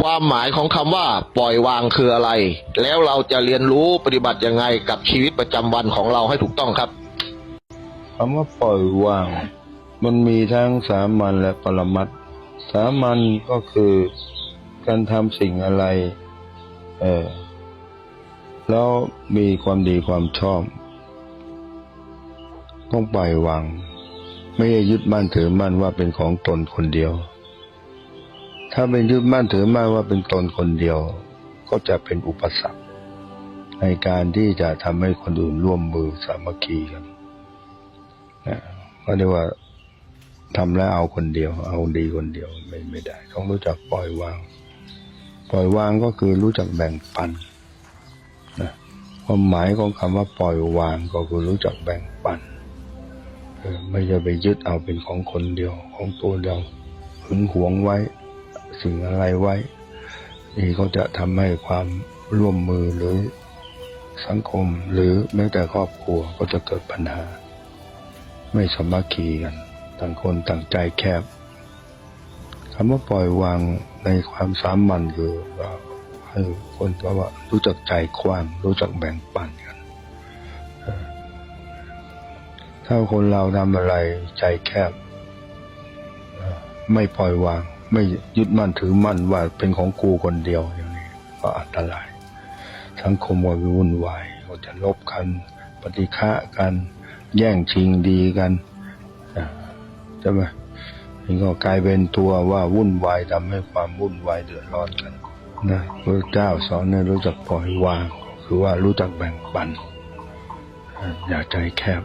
ความหมายของคำว่า ปล่อยวางคืออะไร แล้วเราจะเรียนรู้ปฏิบัติยังไงกับชีวิตประจำวันของเราให้ถูกต้องครับคำว่าปล่อยวาง มันมีทั้งสามัญและปรมัตถ์สามัญก็คือการทำสิ่งอะไร เออแล้วมีความดีความชอบต้องปล่อยวาง ไม่ยึดมั่นถือมั่นว่าเป็นของตนคนเดียว ถ้าเป็นยึดมั่นถือมั่นว่าเป็นตนคนเดียว ก็จะเป็นอุปสรรค ในการที่จะทำให้คนอื่นร่วมมือสามัคคีกันนะก็เรียกว่าทำแล้วเอาคนเดียว เอาดีคนเดียวไม่ไม่ได้ ต้องรู้จักปล่อยวาง ปล่อยวางก็คือรู้จักแบ่งปันนะความหมายของคำว่าปล่อยวางก็คือรู้จักแบ่งปันไม่จะไปยึดเอาเป็นของคนเดียวของตัวเดียวหึงหวงไว้ สิ่งอะไรไว้นี่ก็จะทำให้ความร่วมมือหรือสังคมหรือแม้แต่ครอบครัวก็จะเกิดปัญหา ไม่สมัคคีกัน ต่างคนต่างใจแคบคำว่าปล่อยวางในความสามัญคือว่าให้คนก็ว่ารู้จักใจกว้างรู้จักแบ่งปันกัน ถ้าคนเราทำอะไรใจแคบ ไม่ปล่อยวาง ไม่ยึดมั่นถือมั่นว่าเป็นของกูคนเดียวอย่างนี้ก็อันตราย สังคมก็วุ่นวายก็จะลบกัน ปฏิฆะกัน แย่งชิงดีกันใช่ไหมนี่ก็กลายเป็นตัวว่าวุ่นวายทำให้ความวุ่นวายเดือดร้อนกันนะพระเจ้าสอนให้รู้จักปล่อยวาง คือว่ารู้จักแบ่งปันอ่าอย่าใจแคบ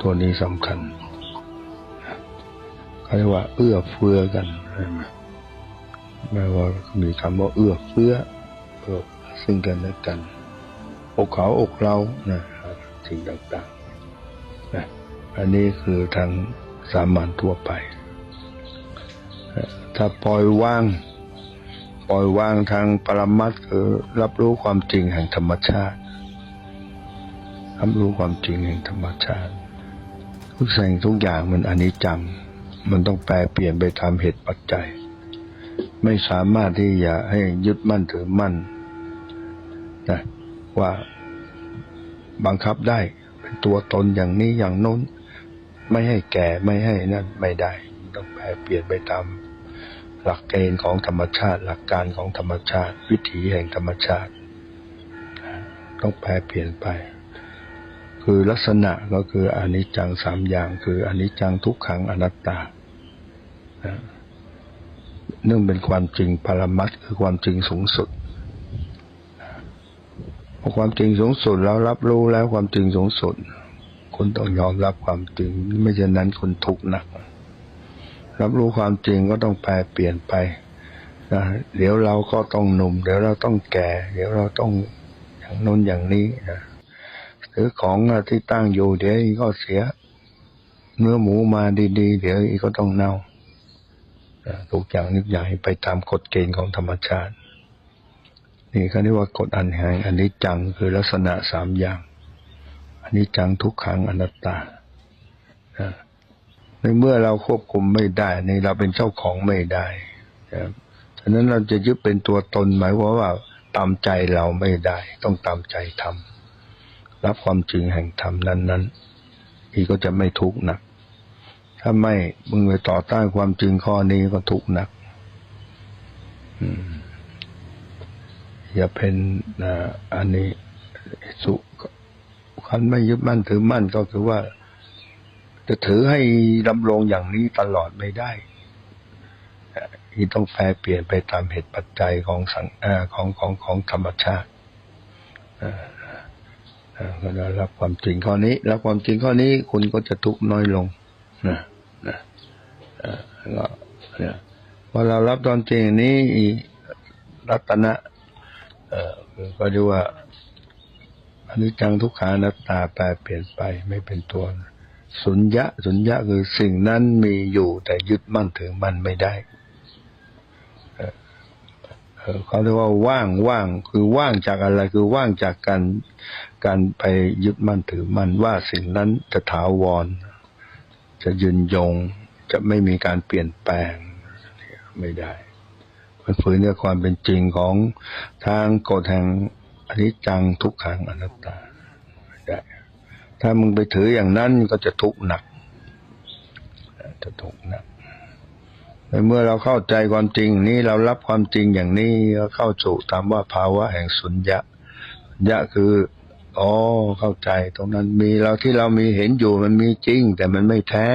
ตัวนี้สำคัญ เขาเรียกว่าเอื้อเฟื้อกันใช่ไหมแม้ว่ามีคำว่าเอื้อเฟื้อเอื้อซึ่งกันและกัน อกเขาอกเรานะสิ่งต่างๆนะอันนี้คือทางสามัญทั่วไป ถ้าปล่อยว่าง ปล่อยว่างทางปรมัตคือรับรู้ความจริงแห่งธรรมชาติ รับรู้ความจริงแห่งธรรมชาติ ทุกสิ่งทุกอย่างมันอนิจจัง มันต้องแปลเปลี่ยนไปตามเหตุปัจจัย ไม่สามารถที่จะให้ยึดมั่นถือมั่นนะว่าบังคับได้เป็นตัวตนอย่างนี้อย่างน้น ไม่ให้แก่ไม่ให้นั่นไม่ได้ ต้องแปลเปลี่ยนไปตามหลักเกณฑ์ของธรรมชาติ หลักการของธรรมชาติ วิถีแห่งธรรมชาติ ต้องแปลเปลี่ยนไป คือลักษณะก็คืออนิจจังสามอย่าง คืออนิจจังทุกขังอนัตตา เนื่องเป็นความจริงปรมัตคือความจริงสูงสุดพอความจริงสูงสุดแล้วรับรู้แล้วความจริงสูงสุด คุณต้องยอมรับความจริง ไม่เช่นนั้นคุณทุกข์หนัก รับรู้ความจริงก็ต้องแปลเปลี่ยนไปนะเดี๋ยวเราก็ต้องหนุ่ม เดี๋ยวเราต้องแก่ เดี๋ยวเราต้องอย่างน้นอย่างนี้นะหรือของที่ตั้งอยู่เดี๋ยวก็เสีย เนื้อหมูมาดีๆ เดี๋ยวอีกก็ต้องเน่า ทุกอย่างนึกอย่างให้ไปตามกฎเกณฑ์ของธรรมชาติ นี่เขาเรียกว่ากฎอันแห่งอันนี้จังคือลักษณะสามอย่างอันนี้จังทุกขังอนัตตาในเมื่อเราควบคุมไม่ได้ในเราเป็นเจ้าของไม่ได้ะฉะนั้นเราจะยึดเป็นตัวตนหมายความว่าตามใจเราไม่ได้ ต้องตามใจทำรับความจริงแห่งธรรมนั้น ๆ อีกก็จะไม่ทุกข์หนัก ถ้าไม่มึงไปต่อต้านความจริงข้อนี้ก็ทุกข์หนักอย่าเป็นอันนี้สุคันไม่ยึดมั่นถือมั่นก็คือว่า จะถือให้ดำรงอย่างนี้ตลอดไม่ได้ที่ต้องแปรเปลี่ยนไปตามเหตุปัจจัยของสังอของของของธรรมชาติก็ได้รับความจริงข้อนี้ รับความจริงข้อนี้คุณก็จะทุกข์น้อยลงนะ นะก็เนี่ยพอเรารับตอนจริงนี้รัตนะเออก็เรียกว่าอนิจจังทุกขานัตตาแปรเปลี่ยนไปไม่เป็นตัวสุญญะสุญญะคือสิ่งนั้นมีอยู่แต่ยึดมั่นถือมันไม่ได้เอ่อเอ่อเขาเรียกว่าว่างว่างคือว่างจากอะไรคือว่างจากการการไปยึดมั่นถือมั่นว่าสิ่งนั้นจะถาวร จะยืนยง จะไม่มีการเปลี่ยนแปลงไม่ได้เพมันฝืนกับความเป็นจริงของทางกฎแห่งอนิจจังทุกขังอนัตตาไม่ได้ ถ้ามึงไปถืออย่างนั้นก็จะทุกข์หนัก จะทุกข์หนักในเมื่อเราเข้าใจความจริงนี้เรารับความจริงอย่างนี้ก็เข้าสู่ตามว่าภาวะแห่งสุญญะสุญญะคือ อ๋อเข้าใจ ตรงนั้นมีเราที่เรามีเห็นอยู่มันมีจริง แต่มันไม่แท้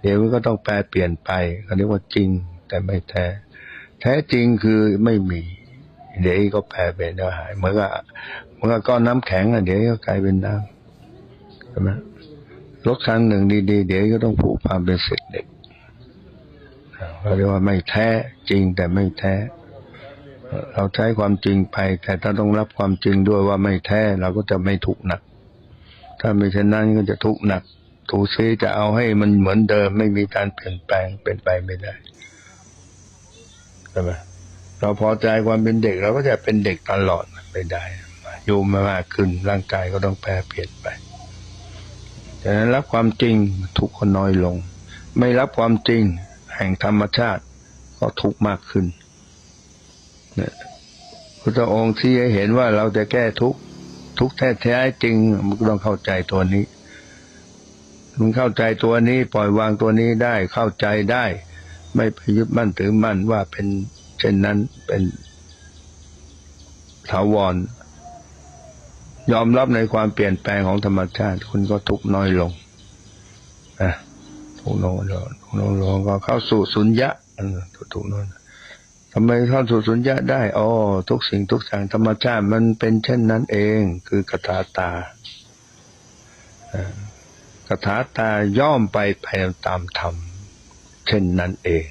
เดี๋ยวมันก็ต้องแปลเปลี่ยนไปเขาเรียกว่าจริง แต่ไม่แท้ แท้จริงคือไม่มี เดี๋ยวก็แปลเป็นเนื้อหายเหมือนกับเหมือนกับก้อนน้ำแข็งอะเดี๋ยวก็กลายเป็นน้ำใช่ไหมรถคันหนึ่งดี ๆ เดี๋ยวก็ต้องผูกพันเป็นเศษเหล็กเขาเรียกว่าไม่แท้จริงแต่ไม่แท้ เราใช้ความจริงไป แต่ถ้าต้องรับความจริงด้วยว่าไม่แท้เราก็จะไม่ทุกข์หนัก ถ้าไม่เช่นนั้นก็จะทุกข์หนัก ถูซีจะเอาให้มันเหมือนเดิม ไม่มีการเปลี่ยนแปลงเป็นไปไม่ได้ใช่ไหมเราพอใจความเป็นเด็กเราก็จะเป็นเด็กตลอดไม่ได้อยู่มามากขึ้นร่างกายก็ต้องแปรเปลี่ยนไปดังนั้นรับความจริงทุกข์ก็น้อยลง ไม่รับความจริงแห่งธรรมชาติก็ทุกข์มากขึ้น พระองค์ที่ให้เห็นว่าเราจะแก้ทุกทุกข์แท้จริงมันก็ต้องเข้าใจตัวนี้มึงเข้าใจตัวนี้ปล่อยวางตัวนี้ได้เข้าใจได้ ไม่ไปยึดมั่นถือมั่นว่าเป็นเช่นนั้นเป็นถาวร ยอมรับในความเปลี่ยนแปลงของธรรมชาติ คุณก็ทุกน้อยลงนะทุกน้อยลงทุกน้อยลงก็เข้าสู่สุญญะเออทุกน้อย ทำไมเข้าสู่สุญญะได้อ๋อทุกสิ่งทุกอย่างธรรมชาติมันเป็นเช่นนั้นเอง คือกถาตาอกถาตาย่อมไปภายตามธรรม เช่นนั้นเอง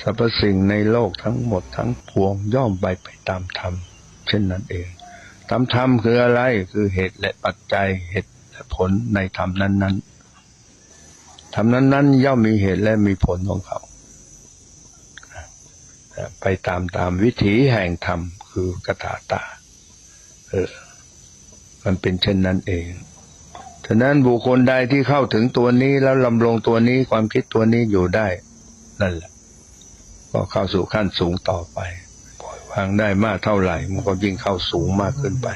สรรพสิ่งในโลกทั้งหมดทั้งปวงย่อมไปไปตามธรรม เช่นนั้นเองตามธรรมคืออะไรคือเหตุและปัจจัยเหตุและผลในธรรมนั้นๆธรรมนั้นๆ ย่อมมีเหตุและมีผลของเขา ไปตามตามวิถีแห่งธรรมคือกถาตาเออมันเป็นเช่นนั้นเองฉะนั้นบุคคลใดที่เข้าถึงตัวนี้แล้วลำลงตัวนี้ความคิดตัวนี้อยู่ได้ นั่นแหละ ก็เข้าสู่ขั้นสูงต่อไปปล่อยวางได้มากเท่าไหร่ มันก็ยิ่งเข้าสูงมากขึ้นไป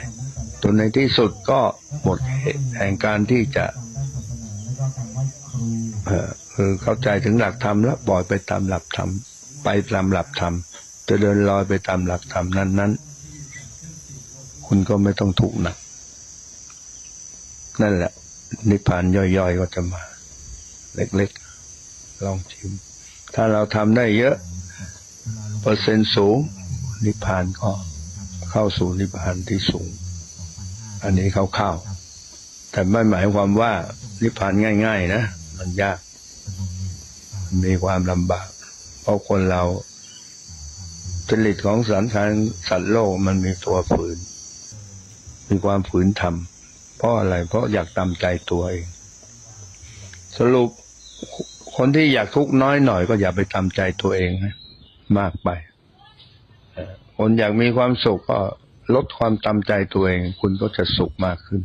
จนในที่สุดก็หมดเหตุแห่งการที่จะเออคือเข้าใจถึงหลักธรรมแล้วปล่อยไปตามหลักธรรม ไปตามหลักธรรม จะเดินลอยไปตามหลักธรรมนั้น ๆ คุณก็ไม่ต้องทุกหนัก นั่นแหละ นิพพานย่อยๆก็จะมา เล็กๆ ลองชิม ถ้าเราทำได้เยอะ เปอร์เซ็นต์สูง นิพพานก็เข้าสู่นิพพานที่สูง อันนี้เข้าๆแต่ไม่หมายความว่านิพพานง่าย ๆ นะ มันยาก มีความลำบาก ราะคนเราจริตของสันสารสัตว์โลกมันมีตัวฝืน มีความฝืนทำเพราะอะไร เพราะอยากตามใจตัวเอง สรุปคนที่อยากทุกข์น้อยหน่อยก็อย่าไปตามใจตัวเองนะมากไปคนอยากมีความสุขก็ลดความตามใจตัวเอง คุณก็จะสุขมากขึ้น